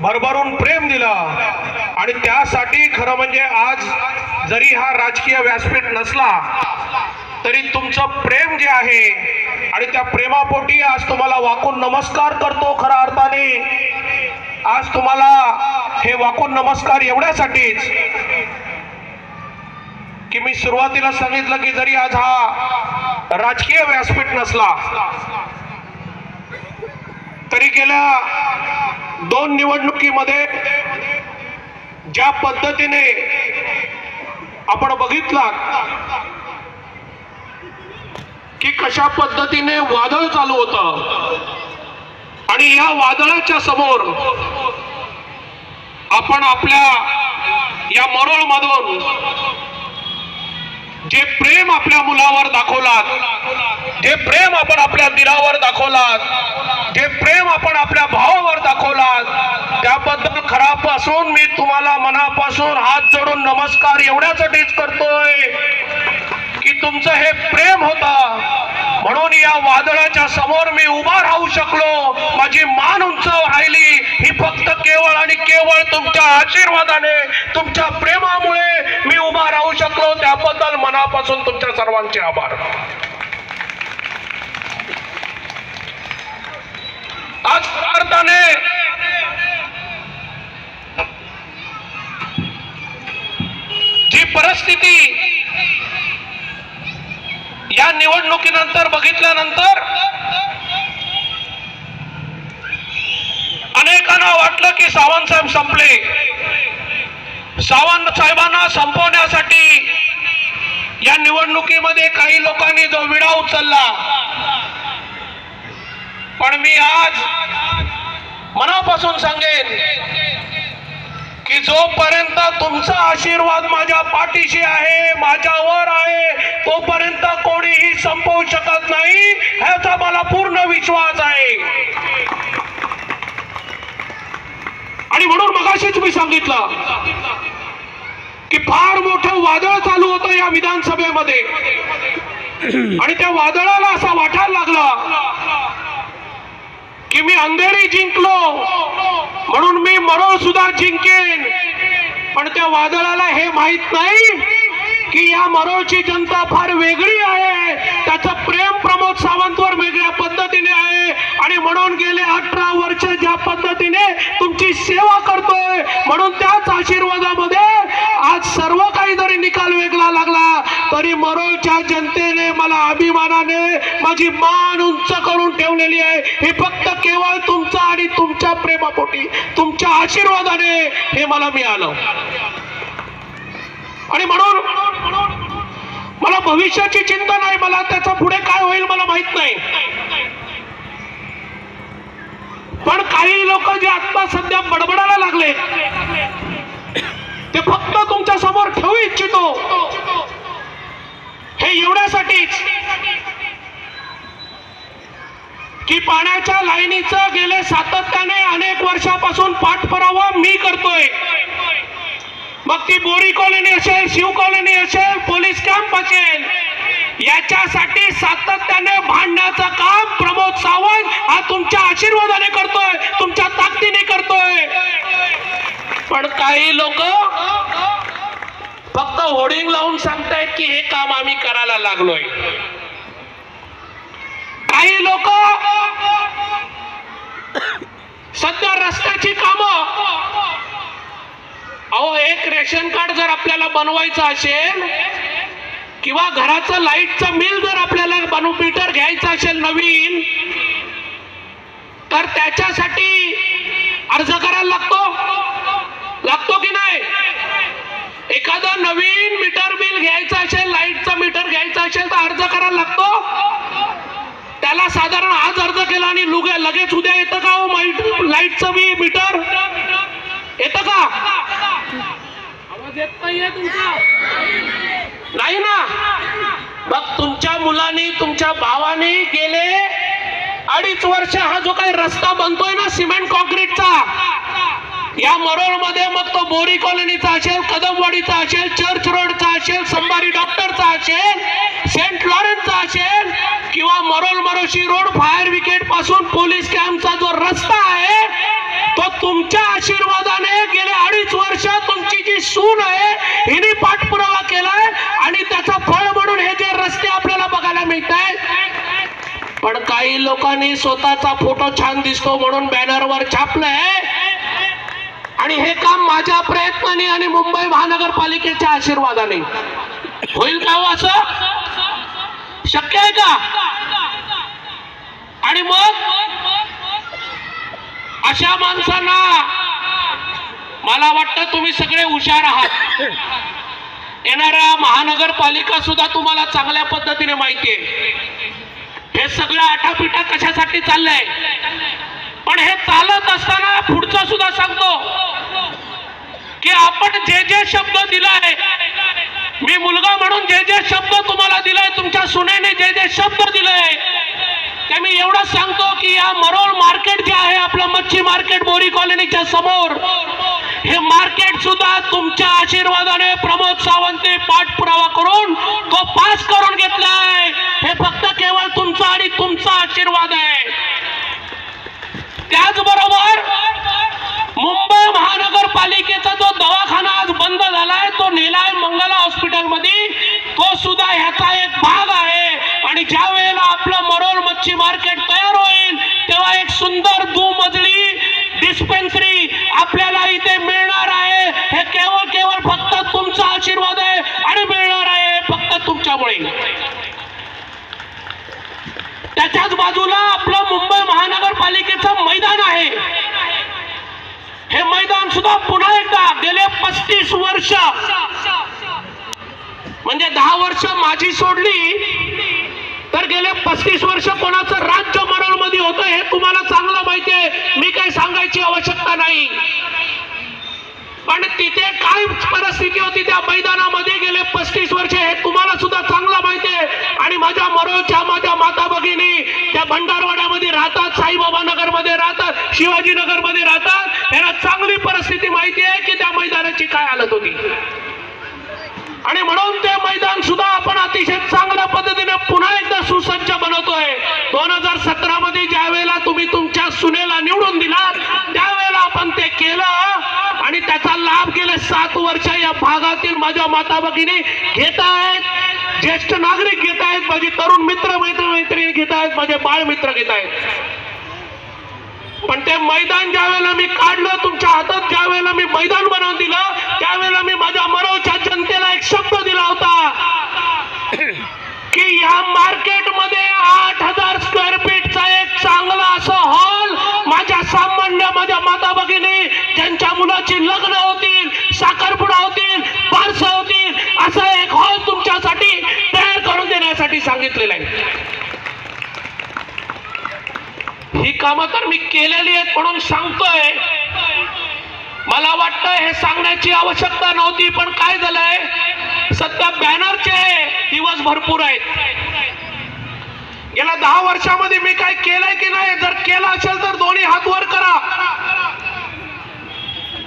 भरभरून प्रेम दिलं. आणि त्यासाठी खरं म्हणजे आज जरी हा राजकीय व्यासपीठ नसला तरी तुमचं प्रेम जे आहे आणि त्या प्रेमापोटी आज तुम्हाला वाकून नमस्कार करतो खऱ्या अर्थाने. आज तुम्हाला हे वाकून नमस्कार एवढ्यासाठीच की मी सुरुवातीला सांगितलं की जरी आज हा राजकीय व्यासपीठ नसला तरी गेल्या दोन निवडणुकीमध्ये ज्या पद्धतीने आपण बघितला की कशा पद्धतीने वादळ चालू होत आणि या वादळाच्या समोर आपण आपल्या या मरोळमधून जे प्रेम आपल्या मुलावर दाखवलात जे प्रेम आपण आपल्या दिरावर दाखवलात जे प्रेम आपण आपल्या भावावर दाखवलात त्याबद्दल खरापासून मी तुम्हाला मनापासून हात जोडून नमस्कार एवढ्यासाठीच करतोय की तुमचं हे प्रेम होतं समोर मी उभा राहू शकलो. माझी मान उंच राहिली. ही फक्त केवळ आणि केवळ तुमच्या आशीर्वादाने तुमच्या प्रेमामुळे मी उभा राहू शकलो. त्याबद्दल मनापासून तुमच्या सर्वांचे आभार. आज अर्थाने जी परिस्थिती या निवडणुकीनंतर बघितल्यानंतर अनेकांना वाटलं की सावंत साहेब संपले. सावंत साहेबांना संपवण्यासाठी या निवडणुकीमध्ये काही लोकांनी जो विडा उचलला. पण मी आज मनापासून सांगेन की जोपर्यंत तुमचा आशीर्वाद माझ्या पाठीशी आहे माझ्यावर आहे तोपर्यंत कोणीही संपवू शकत नाही ह्याचा मला पूर्ण विश्वास आहे. आणि म्हणून मगाशीच मी सांगितलं की फार मोठं वादळ चालू होतं या विधानसभेमध्ये. आणि त्या वादळाला असा वाटायला लागला की मी अंधेरी जिंकलो. म्हणून मी मरोळ सुद्धा जिंकेन. पण त्या वादळाला हे माहीत नाही की या मरोळची जनता फार वेगळी आहे. त्याचं प्रेम प्रमोद सावंतवर वेगळ्या पद्धतीने आहे. आणि म्हणून गेले अठरा वर्ष ज्या पद्धतीने तुमची सेवा करतोय म्हणून त्याच आशीर्वादामध्ये आज सर्व काही जरी निकाल वेगळा लागला तरी मरोळच्या जनतेने मला अभिमानाने माझी मान उंच करून ठेवलेली आहे. हे फक्त केवळ तुमचा आणि तुमच्या प्रेमापोटी तुमच्या आशीर्वादाने हे मला मिळालं. आणि म्हणून मला भविष्याची चिंता नाही मला त्याचा पुढे काय होईल मला माहीत नाही. पण काही लोक जे आत्ता सध्या बडबडायला लागले ते फक्त तुमच्यासमोर ठेवू इच्छितो. हे एवढ्यासाठीच की पाण्याच्या लाईनीचं गेले सातत्याने अनेक वर्षापासून पाठपुरावा मी करतोय. मग ती बोरी कॉलनी असेल शिव कॉलनी असेल पोलीस कॅम्प असेल याच्यासाठी सातत्याने भांडण्याचं काम प्रमोद सावंत हा तुमच्या आशीर्वादाने करतोय तुमच्या ताकदीने करतोय. पण काही लोक फक्त होर्डिंग लावून सांगतायत की हे काम आम्ही करायला लागलोय. काही लोक सध्या रस्त्याची कामं. अहो एक रेशन कार्ड जर आपल्याला बनवायचं असेल किंवा घराचं लाईटचं बिल जर आपल्याला बनू मीटर घ्यायचं असेल नवीन तर त्याच्यासाठी अर्ज करायला लागतो. लागतो की नाही? एखादं नवीन मीटर बिल घ्यायचं असेल लाईटचं मीटर घ्यायचं असेल तर अर्ज करायला लागतो. त्याला साधारण आज अर्ज केला आणि लुगे लगेच उद्या येतं का हो? लाईटचं मी मीटर? येतं का? आवाज येत नाहीये तुमचा. नाही ना? मग तुमच्या मुलांनी तुमच्या भावाने गेले अडीच वर्ष हा जो काही रस्ता बनतोय ना सिमेंट कॉन्क्रीटचा या मरोळमध्ये मग तो बोरी कॉलनीचा असेल कदमवाडीचा असेल चर्च रोडचा असेल संभारी डॉक्टरचा असेल सेंट लॉरेन्सचा असेल किंवा मरोळ मरोशी रोड फायर विकेटपासून पोलीस कॅम्पचा जो रस्ता आहे तो तुमच्या आशीर्वादाने गेले अडीच वर्ष तुमची जी सून आहे हिने पाठपुरावा केलाय आणि त्याचा फळ म्हणून हे जे रस्ते आपल्याला बघायला मिळत आहेत पण काही लोकांनी स्वतःचा फोटो छान दिसतो म्हणून बॅनरवर छापलंय. आणि हे काम माझ्या प्रयत्नाने आणि मुंबई महानगरपालिकेच्या आशीर्वादाने. होईल का हो असं? शक्य आहे का? आणि मग? अशा माणसांना मला वाटतं तुम्ही सगळे हुशार आहात. येणाऱ्या महानगरपालिका सुद्धा तुम्हाला चांगल्या पद्धतीने माहिती आहे. हे सगळं आठापिठा कशासाठी चाललंय? पण हे चालत असताना पुढचं सुद्धा सांगतो. की आपण जे जे शब्द दिलाय मी मुलगा म्हणून जे जे शब्द तुम्हाला दिलाय तुमच्या सुनेने जे जे शब्द दिलाय ते मी एवढं सांगतो की या मरोळ मार्केट जे आहे आपलं मच्छी मार्केट बोरी कॉलनीच्या समोर हे मार्केट सुद्धा तुमच्या आशीर्वादाने प्रमोद सावंतने पाठपुरावा करून तो पास करून घेतलाय. हे फक्त केवळ तुमचा आणि तुमचा आशीर्वाद आहे. त्याचबरोबर मुंबई महानगरपालिकेचा जो दवाखाना आज बंद झालाय तो नेलाय मंगला हॉस्पिटलमध्ये. तो सुद्धा ह्याचा एक भाग आहे. आणि ज्या वेळेला आपलं मरोल मच्छी मार्केट तयार होईल तेव्हा एक सुंदर दुमजली डिस्पेन्सरी आपल्याला इथे मिळणार आहे. हे केवळ केवळ फक्त तुमचा आशीर्वाद आहे आणि मिळणार आहे फक्त तुमच्यामुळे. त्याच्याच बाजूला आपलं मुंबई महानगरपालिकेचं मैदान आहे. मैदान सुद्धा पुन्हा एकदा गेले पस्तीस वर्ष. म्हणजे दहा वर्ष माझी सोडली तर गेले पस्तीस वर्ष कोणाचं राज्य मरोलमध्ये होतं हे तुम्हाला चांगलं माहिती आहे. मी काही सांगायची आवश्यकता नाही. आणि तिथे काय परिस्थिती होती त्या मैदानामध्ये गेले पस्तीस वर्ष हे तुम्हाला सुद्धा चांगलं माहिती आहे. आणि माझ्या मरोच्या माझ्या माता भगिनी त्या भंडारवाड्यामध्ये राहतात साईबाबा नगरमध्ये राहतात शिवाजी नगरमध्ये राहतात. त्यांना चांगली परिस्थिती माहिती आहे की त्या मैदानाची काय हालत होती. आणि म्हणून ते मैदान सुद्धा आपण अतिशय चांगल्या पद्धतीने पुन्हा एकदा सुसज्ज बनवतोय. दोन हजार याचा लाभ गेले सात वर्ष या भागातील माझ्या माता भगिनी घेत आहेत. ज्येष्ठ नागरिक घेत आहेत. माझे तरुण मित्र मैत्री मैत्रिणी घेत आहेत. माझे बाळ मित्र घेत आहेत. पण ते मैदान ज्या वेळेला मी काढलं तुमच्या हातात ज्या वेळेला मी मैदान बनवून दिलं त्यावेळेला मी माझ्या मरोच्या जनतेला एक शब्द दिला होता की या मार्केटमध्ये आठ हजार स्क्वेअर फीटचा एक चांगला असं हॉल माझ्या सामान्य माझ्या माता भगिनी त्यांच्या मुलाची लग्न मी सांगितलेलं आहे? ही कामं तर मी केलेली आहेत म्हणून सांगतोय. मला वाटतं हे सांगण्याची आवश्यकता नव्हती पण काय झालंय? सध्या बॅनरचे दिवस भरपूर आहेत. गेल्या दहा वर्षामध्ये मी काय केलंय की नाही? जर केलं असेल तर दोन्ही हात वर करा.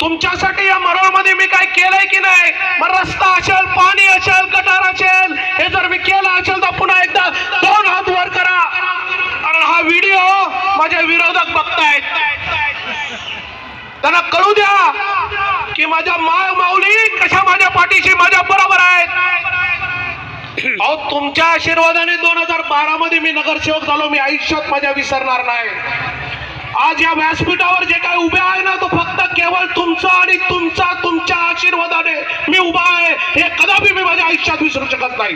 तुमच्यासाठी या मरोळमध्ये मी काय केलंय की नाही? मग रस्ता असेल पाणी असेल गटार असेल हे जर मी केलं असेल तर पुन्हा एकदा दोन हात वर करा. कारण हा व्हिडिओ माझे विरोधक बघतायत. त्यांना कळू द्या की माझ्या माय माऊली कशा माझ्या पाठीशी माझ्या बरोबर आहेत. अहो तुमच्या आशीर्वादाने दोन हजार बारा मध्ये मी नगरसेवक झालो मी आयुष्यात माझ्या विसरणार नाही. आज या व्यासपीठावर जे काय उभे आहे ना तो फक्त केवळ तुमचा आणि तुमचा तुमच्या आशीर्वादाने मी उभा आहे हे कदापि मी माझ्या आयुष्यात विसरू शकत नाही.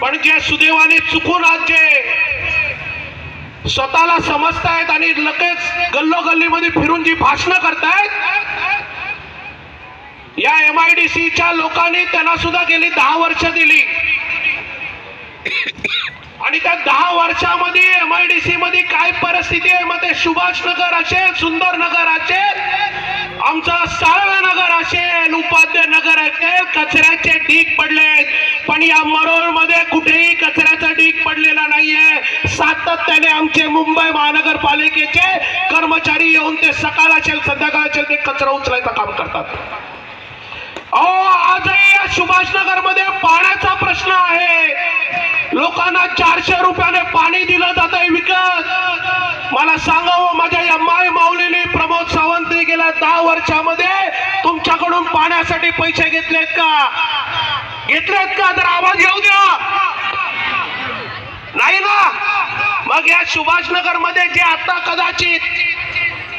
पण जे सुदैवाने चुकून आज जे स्वतःला समजतायत आणि लगेच गल्लोगल्लीमध्ये फिरून जी भाषणं करतायत या एम आय डी सीच्या लोकांनी त्यांना सुद्धा गेली दहा वर्ष दिली. आणि त्या दहा वर्षामध्ये एम आय डी सी मध्ये काय परिस्थिती आहे? मग ते सुभाष नगर असेल सुंदर नगर असेल आमचं साळवे नगर असेल उपाध्याय नगर असेल कचऱ्याचे ढीक पडले पण या मरोळमध्ये कुठेही कचऱ्याचा ढीक पडलेला नाहीये. सातत्याने आमचे मुंबई महानगरपालिकेचे कर्मचारी येऊन ते सकाळ असेल संध्याकाळ असेल ते कचरा उचलायचं काम करतात. अहो आजही या सुभाषनगरमध्ये पाण्याचा प्रश्न आहे. लोकांना चारशे रुपयाने पाणी दिलं जात आहे विकत. मला सांगावं हो, माझ्या या माय माऊलीने प्रमोद सावंतने गेल्या दहा वर्षामध्ये तुमच्याकडून पाण्यासाठी पैसे घेतलेत का? घेतलेत का? तर आवाज घेऊ द्या. नाही ना? मग या सुभाषनगरमध्ये जे आता कदाचित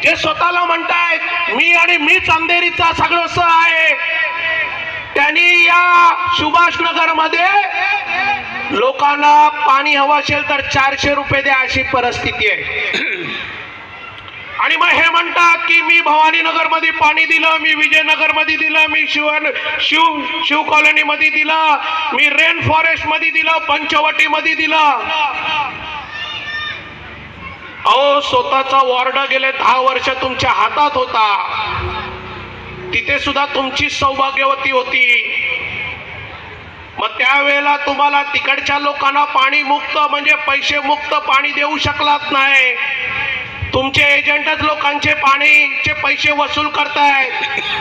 जे स्वतःला म्हणतायत मी आणि मीच अंधेरीचा सगळं आहे. त्यांनी या सुभाषनगरमध्ये लोकांना पाणी हवं असेल तर चारशे रुपये द्या अशी परिस्थिती आहे. आणि मग हे म्हणतात की मी भवानीनगरमध्ये पाणी दिलं मी विजयनगरमध्ये दिलं मी शिव शिव शिव कॉलनी मध्ये दिलं मी रेन फॉरेस्टमध्ये दिलं पंचवटी मध्ये दिलं. अहो स्वतःचा वॉर्ड गेले दहा वर्ष तुमच्या हातात होता. तिथे सुद्धा तुमची सौभाग्यवती होती. मग त्यावेळेला तुम्हाला तिकडच्या लोकांना पाणी मुक्त म्हणजे पैसे मुक्त पाणी देऊ शकलात नाही. तुमचे एजंटच लोकांचे पाणीचे पैसे वसूल करतायत.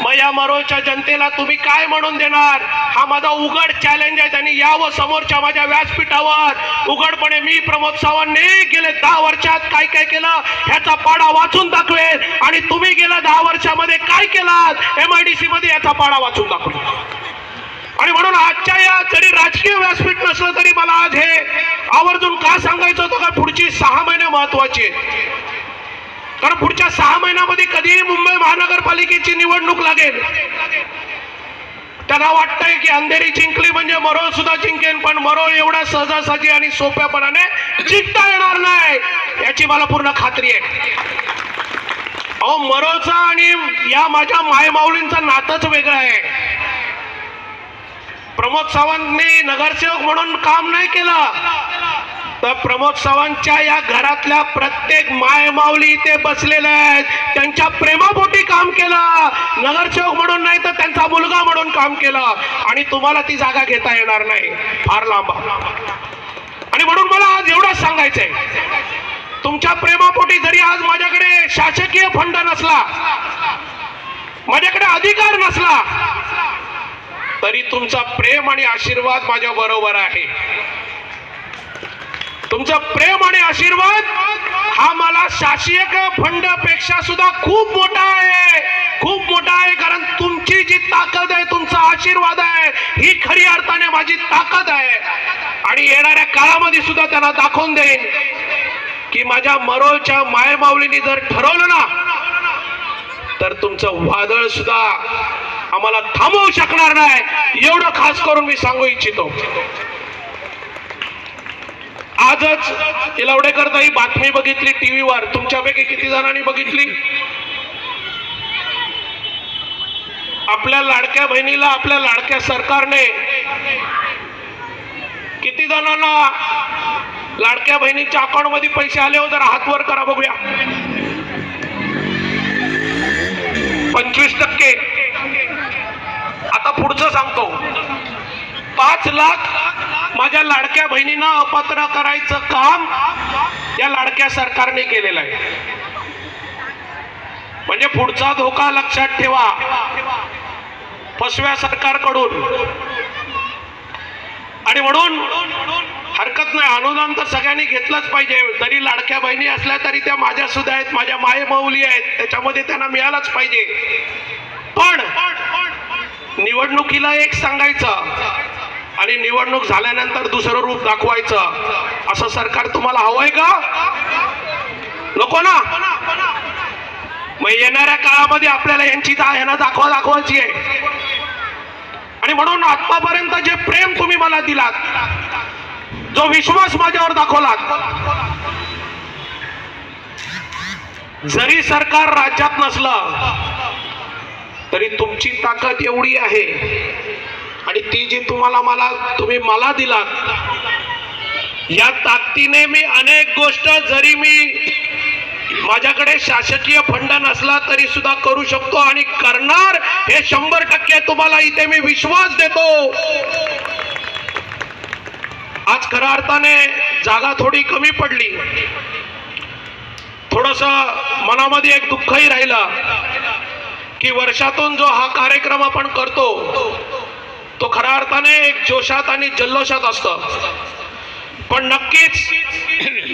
मग या मरोळच्या जनतेला तुम्ही काय म्हणून देणार? हा माझा उघड चॅलेंज आहे त्यांनी यावं समोरच्या माझ्या व्यासपीठावर. उघडपणे मी प्रमोद सावंतने गेले दहा वर्षात काय काय केलं ह्याचा पाडा वाचून दाखवेल. आणि तुम्ही गेल्या दहा वर्षामध्ये काय केलात? एम आय डी सी मध्ये याचा पाडा वाचून दाखवेल. आणि म्हणून आजच्या या जरी राजकीय व्यासपीठ नसलं तरी मला आज हे आवर्जून का सांगायचं होतं? का पुढची सहा महिने महत्वाची आहेत. कारण पुढच्या सहा महिन्यामध्ये कधीही मुंबई महानगरपालिकेची निवडणूक लागेल. त्यांना वाटतंय की अंधेरी जिंकली म्हणजे मरोळ सुद्धा जिंकेन पण मरोळ एवढ्या सहजासहजी आणि सोप्यापणाने जिंकता येणार नाही याची मला पूर्ण खात्री आहे. अहो मरोळचा आणि या माझ्या मायमाऊलींचा नातंच वेगळं आहे. प्रमोद सावंतनी नगरसेवक म्हणून काम नाही केलं. तर प्रमोद सावंतच्या या घरातल्या प्रत्येक माय माऊली इथे बसलेल्या आहेत. त्यांच्या प्रेमापोटी काम केलं. नगरसेवक म्हणून नाही तर त्यांचा मुलगा म्हणून काम केलं. आणि तुम्हाला ती जागा घेता येणार नाही. फार लांबा आणि म्हणून मला आज एवढंच सांगायचंय. तुमच्या प्रेमापोटी जरी आज माझ्याकडे शासकीय फंड नसला माझ्याकडे अधिकार नसला तरी तुमचा प्रेम आणि आशीर्वाद माझ्या बरोबर आहे. तुमचा प्रेम आणि आशीर्वाद हा मला शासकीय फंडपेक्षा सुद्धा खूप मोठा आहे. खूप मोठा आहे कारण तुमची जी ताकद आहे तुमचा आशीर्वाद आहे ही खरी अर्थाने माझी ताकद आहे. आणि येणाऱ्या काळामध्ये सुद्धा त्यांना दाखवून देईन की माझ्या मरोळच्या मायमाऊलीने जर ठरवलं ना तर तुमचं वादळ सुद्धा आम्हाला थांबवू शकणार नाही. एवढं खास करून मी सांगू इच्छितो. आजच इलावडेकर ही बातमी बघितली टीव्हीवर. तुमच्यापैकी किती जणांनी बघितली? आपल्या लाडक्या बहिणीला आपल्या लाडक्या सरकारने किती जणांना लाडक्या बहिणीच्या अकाउंटमध्ये पैसे आले हो जरा हात वर करा बघूया. पंचवीस टक्के. आता पुढचं सांगतो. पाच लाख माझ्या लाडक्या बहिणींना अपात्र करायचं काम या लाडक्या सरकारने केलेलं आहे. म्हणजे पुढचा धोका लक्षात ठेवा. फसव्या सरकारकडून. आणि म्हणून हरकत नाही अनुदान तर सगळ्यांनी घेतलंच पाहिजे. जरी लाडक्या बहिणी असल्या तरी त्या माझ्या सुद्धा आहेत माझ्या माय माऊली आहेत त्याच्यामध्ये त्यांना मिळालंच पाहिजे. पण निवडणुकीला एक सांगायचं आणि निवडणूक झाल्यानंतर दुसरं रूप दाखवायचं. असं सरकार तुम्हाला हवंय का? नको ना? मग येणाऱ्या काळामध्ये आपल्याला यांची दा- यांना दाखवा दाखवायची आहे. आणि म्हणून आत्मापर्यंत जे प्रेम तुम्ही मला दिलात जो विश्वास माझ्यावर दाखवलात जरी सरकार राज्यात नसलं तरी तुमची ताकद एवढी आहे आणि ती जी तुम्हाला मला तुम्ही मला दिलात या ताकदीने मी अनेक गोष्ट जरी मी माझ्याकडे शासकीय फंड नसला तरी सुद्धा करू शकतो आणि करणार हे शंभर टक्के तुम्हाला इथे मी विश्वास देतो. आज खऱ्या अर्थाने जागा थोडी कमी पडली. थोडस मनामध्ये एक दुःखही राहिलं की वर्षातून जो हा कार्यक्रम आपण करतो खऱ्या अर्थाने एक जोशात आणि जल्लोषात असतं. पण नक्कीच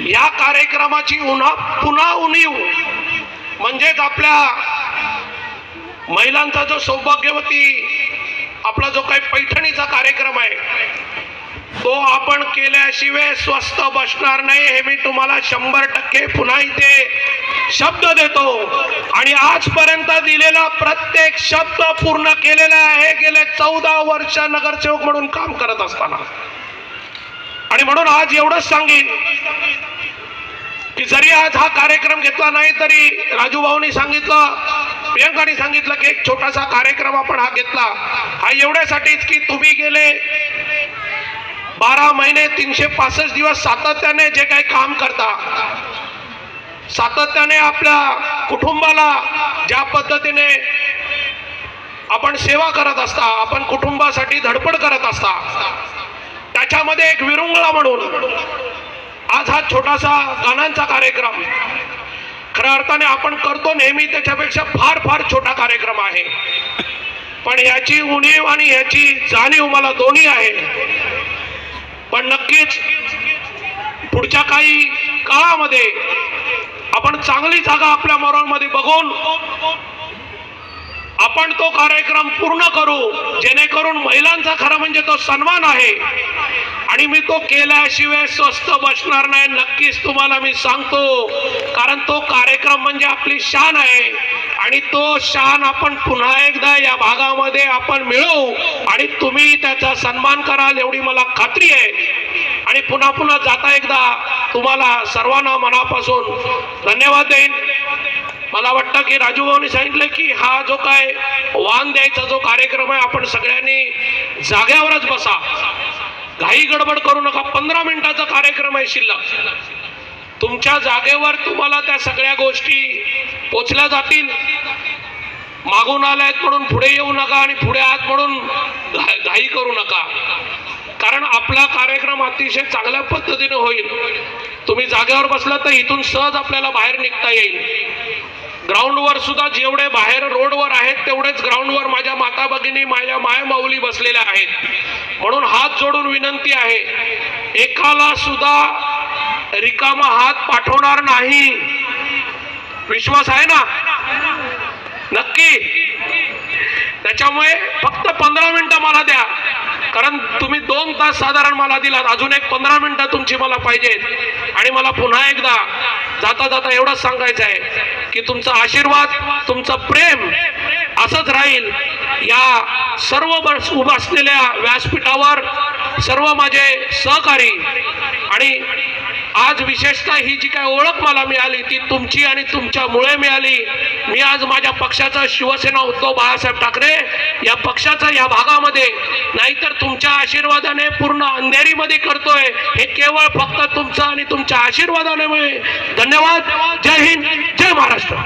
या कार्यक्रमाची उन्हा पुन्हा उणीव म्हणजेच आपल्या महिलांचा जो सौभाग्यवती आपला जो काही पैठणीचा कार्यक्रम आहे तो आपण केल्याशिवाय स्वस्त बसणार नाही हे मी तुम्हाला शंभर टक्के पुन्हा इथे शब्द देतो. आणि आजपर्यंत दिलेला प्रत्येक शब्द पूर्ण केलेला आहे. गेले चौदा वर्ष नगरसेवक म्हणून काम करत असताना. आणि म्हणून आज एवढंच सांगेन की जरी आज हा कार्यक्रम घेतला नाही तरी राजू भाऊनी सांगितलं प्रियंकाने सांगितलं की एक छोटासा कार्यक्रम आपण हा घेतला. हा एवढ्यासाठीच की तुम्ही गेले बारा महिने तीनशे पासष्ट दिवस सातत्याने जे काही काम करता सातत्याने आपल्या कुटुंबाला ज्या पद्धतीने आपण सेवा करत असता आपण कुटुंबासाठी धडपड करत असता त्याच्यामध्ये एक विरुंगळा म्हणून आज हा छोटासा गाण्यांचा कार्यक्रम खऱ्या अर्थाने आपण करतो नेहमी त्याच्यापेक्षा फार फार छोटा कार्यक्रम आहे. पण याची उणीव आणि याची जाणीव मला दोन्ही आहे. पण नक्कीच पुढच्या काही काळामध्ये आपण चांगली जागा आपल्या मरोळमध्ये बघून आपण तो कार्यक्रम पूर्ण करू जेणेकरून महिलांचा खरं म्हणजे तो सन्मान आहे. आणि मी तो केल्याशिवाय स्वस्त बसणार नाही नक्कीच तुम्हाला मी सांगतो. कारण तो कार्यक्रम म्हणजे आपली शान आहे. आणि तो शान आपण पुन्हा एकदा या भागामध्ये आपण मिळवू. आणि तुम्ही त्याचा सन्मान कराल एवढी मला खात्री आहे. आणि पुन्हा पुन्हा जाता एकदा तुम्हाला सर्वांना मनापासून धन्यवाद देईन. मला वाटतं की राजू भाऊनी सांगितलं की हा जो काय वाण द्यायचा जो कार्यक्रम आहे आपण सगळ्यांनी जाग्यावरच बसा. घाई गडबड करू नका. पंधरा मिनिटाचा कार्यक्रम आहे शिल्लक. तुमच्या जागेवर तुम्हाला त्या सगळ्या गोष्टी पोचल्या जातील. मागून आल्या आहेत म्हणून पुढे येऊ नका आणि पुढे आत म्हणून घाई करू नका. आपला कार्यक्रम अतिशय चांगल्या पद्धतीने होईल. तुम्ही जागेवर बसला तर इथून सहज आपल्याला बाहेर निघता येईल. ग्राउंडवर सुद्धा जेवढे बाहेर रोडवर आहेत तेवढेच ग्राउंडवर माझ्या माता भगिनी माझ्या माय माऊली बसलेल्या आहेत. म्हणून हात जोडून विनंती आहे एकाला सुद्धा रिकामा हात पाठवणार नाही. विश्वास आहे ना? नक्की. त्याच्यामुळे फक्त पंधरा मिनिटं मला द्या. कारण तुम्ही दोन तास साधारण मला दिलात. अजून एक पंधरा मिनिटं तुमची मला पाहिजेत आणि मला पुन्हा एकदा जाता जाता एवढंच सांगायचं आहे की तुमचा आशीर्वाद तुमचं प्रेम असंच राहील. या सर्व बस असलेल्या व्यासपीठावर सर्व माझे सहकारी आणि आज विशेषतः ही जी काय ओळख मला मिळाली ती तुमची आणि तुमच्यामुळे मिळाली. मी आज माझ्या पक्षाचा शिवसेना उद्धव बाळासाहेब ठाकरे या पक्षाचा या भागामध्ये नाहीतर तुमच्या आशीर्वादाने पूर्ण अंधेरीमध्ये करतोय. हे केवळ फक्त तुमचं आणि तुमच्या आशीर्वादाने धन्यवाद. जय हिंद. जय महाराष्ट्र.